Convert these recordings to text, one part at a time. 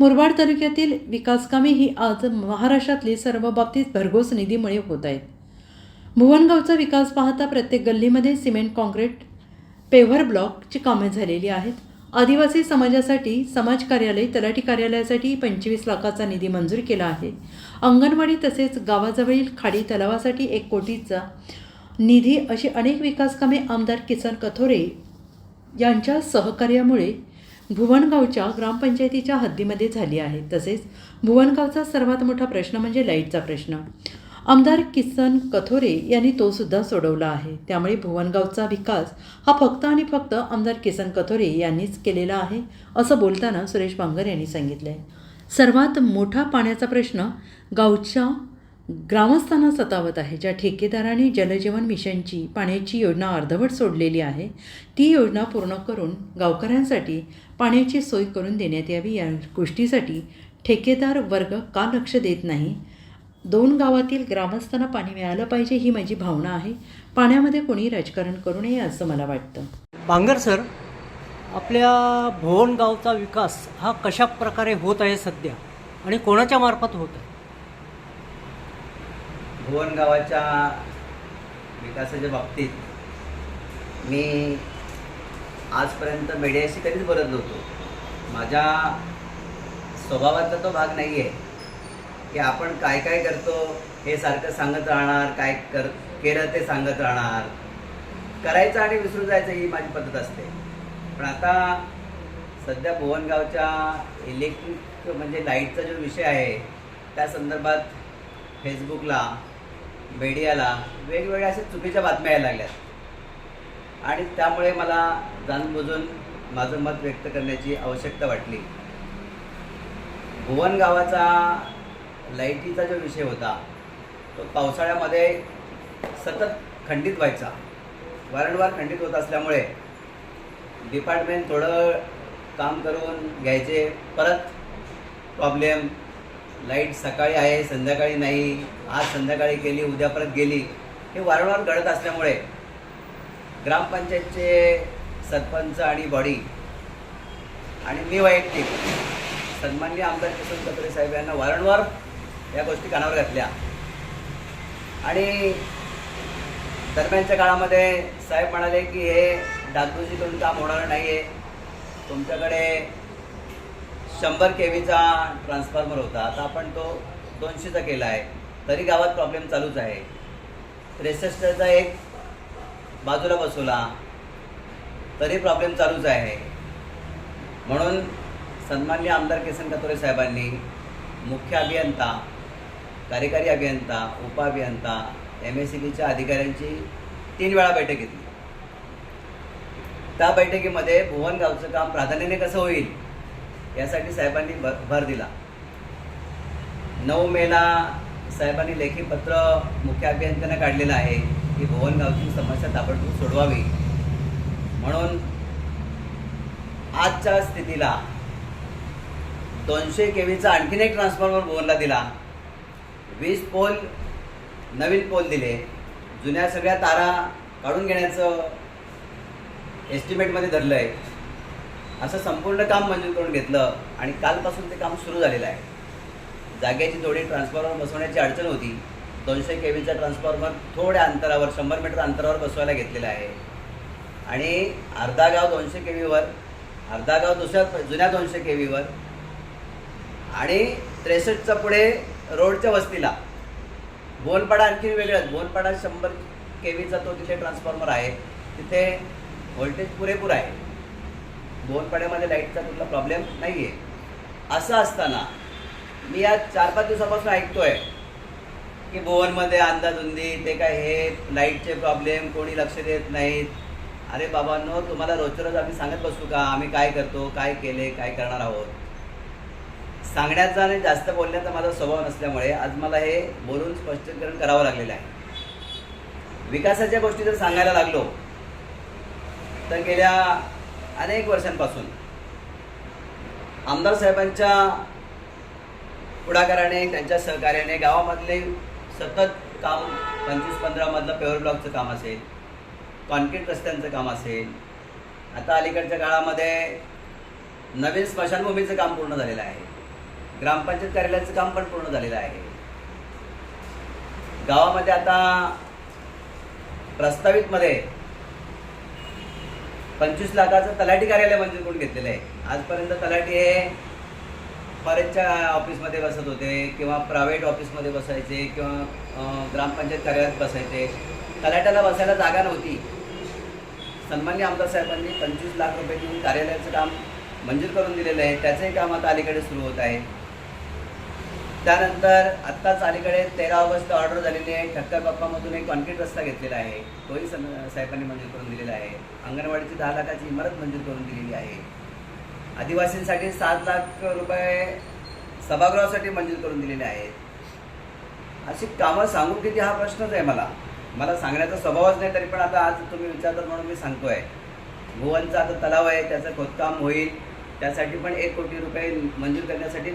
मुरबाड तालुक्यातील विकासकामे ही आज महाराष्ट्रातली सर्व बाबतीत भरघोस निधीमुळे होत आहेत. भुवनगावचा विकास पाहता प्रत्येक गल्लीमध्ये सिमेंट काँक्रीट पेव्हर ब्लॉकची कामे झालेली आहेत. आदिवासी समाजासाठी समाज कार्यालय तलाठी कार्यालयासाठी पंचवीस लाखाचा निधी मंजूर केला आहे. अंगणवाडी तसेच गावाजवळील खाडी तलावासाठी एक कोटीचा निधी अशी अनेक विकासकामे आमदार किसन कथोरे यांच्या सहकार्यामुळे भुवनगावच्या ग्रामपंचायतीच्या हद्दीमध्ये झाली आहे. तसेच भुवनगावचा सर्वात मोठा प्रश्न म्हणजे लाईटचा प्रश्न. आमदार किसन कथोरे यांनी तो सुद्धा सोडवला आहे. त्यामुळे भुवनगावचा विकास हा फक्त आणि फक्त आमदार किसन कथोरे यांनीच केलेला आहे असं बोलताना सुरेश बांगर यांनी सांगितलं आहे सर्वात मोठा पाण्याचा प्रश्न गावच्या ग्रामस्थांना सतावत आहे. ज्या ठेकेदाराने जलजीवन मिशनची पाण्याची योजना अर्धवट सोडलेली आहे ती योजना पूर्ण करून गावकऱ्यांसाठी पाण्याची सोय करून देण्यात यावी. या गोष्टीसाठी ठेकेदार वर्ग का लक्ष देत नाही? दोन गावातील ग्रामस्थांना पाणी मिळालं पाहिजे ही माझी भावना आहे. पाण्यामध्ये कोणी राजकारण करू नये असं मला वाटतं. बांगर सर आपल्या भुवनगावचा विकास हा कशा प्रकारे होत आहे सध्या? आणि कोणाच्या मार्फत होत आहे? भुवन गावाच्या विकासाच्या बाबतीत मी आजपर्यंत मीडियाशी कधीच बोलत नव्हतो. माझ्या स्वभावाचा तो भाग नाही आहे की आपण काय काय करतो हे सारखं सांगत राहणार काय कर केलं ते सांगत राहणार. करायचं आणि विसरून जायचं ही माझी पद्धत असते. पण आता सध्या भुवनगावच्या इलेक्ट्रिक म्हणजे लाईटचा जो विषय आहे त्या संदर्भात फेसबुकला मीडियाला वेगवेगळ्या अशा चुकीच्या बातम्या यायला लागल्यात. आणि त्यामुळे मला जाणून बुजून माझं मत व्यक्त करण्याची आवश्यकता वाटली. भुवन गावाचा लाईटीचा जो विषय होता तो पावसाळ्यामध्ये सतत खंडित व्हायचा. वारंवार खंडित होत असल्यामुळे डिपार्टमेंट थोडं काम करून घ्यायचे परत प्रॉब्लेम लाइट सकाळी आहे संध्याकाळी नाही आज संध्याकाळी गेली उद्या परत गेली हे वारंवार घडत असल्यामुळे ग्रामपंचायतचे सरपंच आणि बॉडी आणि मी वैयक्तिक सन्मान्य आमदार किसन कत्रे साहेब यांना वारंवार या गोष्टी कानावर घातल्या. आणि दरम्यानच्या काळामध्ये साहेब म्हणाले की हे डागडुजी करून काम होणार नाही आहे तुमच्याकडे शंभर के व्हीचा ट्रान्सफॉर्मर होता. आता आपण तो दोनशेचा केला आहे. तरी गावात प्रॉब्लेम चालूच आहे. त्रेसष्टचा एक बाजूला बसवला. तरी प्रॉब्लेम चालूच आहे. म्हणून सन्मान्य आमदार किसन कतोरे साहेबांनी मुख्य अभियंता कार्यकारी अभियंता उपअभियंता एम एस सी बीच्या अधिकाऱ्यांची तीन वेळा बैठक घेतली. त्या बैठकीमध्ये भुवनगावचं काम प्राधान्याने कसं होईल? यासाठी साहेबांनी भर भर दिला. नऊ मेला साहेबांनी लेखी पत्र मुख्य अभियंत्यांना काढलेलं आहे की भुवनगावची समस्या ताबडतोब सोडवावी. म्हणून आजच्या स्थितीला दोनशे केवीचा आणखीन एक ट्रान्सफॉर्मर भुवनला दिला. वीज पोल नवीन पोल दिले. जुन्या सगळ्या तारा काढून घेण्याचं एस्टिमेटमध्ये धरलं आहे असं संपूर्ण काम मंजूर करून घेतलं आणि कालपासून ते काम सुरू झालेलं आहे. जागेची थोडी ट्रान्सफॉर्मर बसवण्याची अडचण होती. दोनशे के व्हीचा ट्रान्सफॉर्मर थोड्या अंतरावर शंभर मीटर अंतरावर बसवायला घेतलेला आहे. आणि अर्धा गाव दोनशे के व्हीवर अर्धा गाव दुसऱ्या जुन्या दोनशे के व्हीवर आणि त्रेसष्टचा पुढे रोडच्या वस्तीला. बोनपाडा आणखी वेगळाच. बोनपाडा शंभर के व्हीचा तो तिथे ट्रान्सफॉर्मर आहे. तिथे व्होल्टेज पुरेपूर आहे. बोनपाड्यामध्ये लाईटचा कुठला प्रॉब्लेम नाही आहे असं असताना मी आज चार पाच दिवसापासून ऐकतोय की भुवनमध्ये अंदाधुंदी ते काय हे लाईटचे प्रॉब्लेम कोणी लक्ष देत नाहीत. अरे बाबांनो तुम्हाला रोजच्या रोज आम्ही सांगत बसू का? आम्ही काय करतो? काय केले? काय करणार आहोत? सांगण्याचा आणि जास्त बोलण्याचा माझा स्वभाव नसल्यामुळे आज मला हे बोलून स्पष्टीकरण करावं लागलेलं आहे. विकासाच्या गोष्टी जर सांगायला लागलो तर गेल्या अनेक वर्षांपासून आमदार साहेबांच्या पुढाकाराने त्यांच्या सहकार्याने गावामधले सतत काम पंचवीस पंधरामधलं पेवर ब्लॉकचं काम असेल कॉन्क्रीट रस्त्यांचं काम असेल आता अलीकडच्या काळामध्ये नवीन स्मशानभूमीचं काम पूर्ण झालेलं आहे. ग्रामपंचायत कार्यालयाचं काम पण पूर्ण झालेलं आहे. गावामध्ये आता प्रस्तावितमध्ये पंचवीस लाखाचं तलाठी कार्यालय मंजूर करून घेतलेलं आहे. आजपर्यंत तलाठी हे फॉरेनच्या ऑफिसमध्ये बसत होते किंवा प्रायव्हेट ऑफिसमध्ये बसायचे किंवा ग्रामपंचायत कार्यालयात बसायचे. तलाट्याला बसायला जागा नव्हती. सन्मान्य आमदार साहेबांनी पंचवीस लाख रुपये देऊन कार्यालयाचं काम मंजूर करून दिलेलं आहे. त्याचंही काम आता अलीकडे सुरू होत आहे. त्यानंतर आत्ताच अलीकडे तेरा ऑगस्ट ऑर्डर झालेली आहे. ठक्कर बाप्पामधून एक कॉन्क्रीट रस्ता घेतलेला आहे. तोही सन साहेबांनी मंजूर करून दिलेला आहे. अंगणवाडीची दहा लाखाची इमारत मंजूर करून दिलेली आहे. आदिवासींसाठी सात लाख रुपये सभागृहासाठी मंजूर करून दिलेले आहेत. अशी कामं सांगू किती हा प्रश्नच आहे मला. मला सांगण्याचा स्वभावच नाही तरी पण आता आज तुम्ही विचारतात म्हणून मी सांगतोय. भुवनचा आता तलाव आहे त्याचं खोदकाम होईल. त्यासाठी पण एक कोटी रुपये मंजूर करण्यासाठी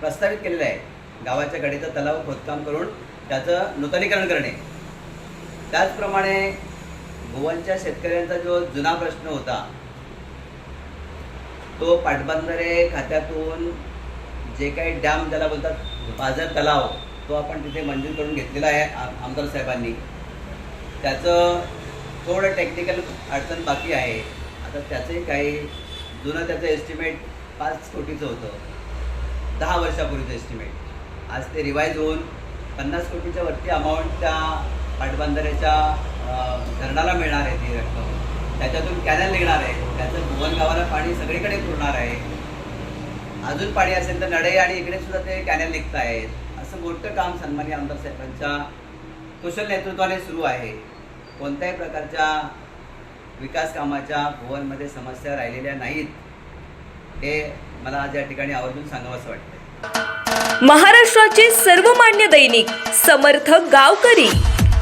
प्रस्तावित केलेलं आहे. गावाच्या कडेचा तलाव खोदकाम करून त्याचं नूतनीकरण करणे. त्याचप्रमाणे गोवनच्या शेतकऱ्यांचा जो जुना प्रश्न होता तो पाटबंधारे खात्यातून जे काही डॅम ज्याला बोलतात पाझर तलाव तो आपण तिथे मंजूर करून घेतलेला आहे आमदार साहेबांनी. त्याचं थोडं टेक्निकल अडचण बाकी आहे. आता त्याचंही काही जुनं त्याचं एस्टिमेट पाच कोटीचं होतं. दहा वर्षापूर्वीचं एस्टिमेट आज ते रिवाईज होऊन पन्नास कोटीच्या वरती अमाऊंट त्या पाटबंधाऱ्याच्या धरणाला मिळणार आहे ती रक्कम. त्याच्यातून कॅनल निघणार आहे. त्याचं भुवन गावाला पाणी सगळीकडे पुरणार आहे. अजून पाणी असेल तर नडे आणि इकडे सुद्धा ते कॅनल निघत आहेत असं मोठं काम सन्मानी आमदार साहेबांच्या कुशल नेतृत्वाने सुरू आहे. कोणत्याही प्रकारच्या विकास कामाच्या भुवनमध्ये समस्या राहिलेल्या नाहीत. हे मला आज या ठिकाणी आवर्जून सांगावंसं वाटतं महाराष्ट्राचे सर्वमान्य दैनिक समर्थ गावकरी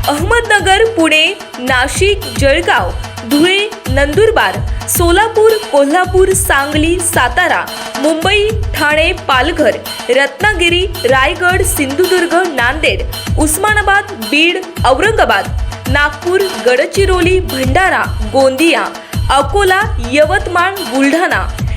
अहमदनगर पुणे नाशिक जळगाव धुळे नंदुरबार सोलापूर कोल्हापूर सांगली सातारा मुंबई ठाणे पालघर रत्नागिरी रायगड सिंधुदुर्ग नांदेड उस्मानाबाद बीड औरंगाबाद नागपूर गडचिरोली भंडारा गोंदिया अकोला यवतमाळ बुलढाणा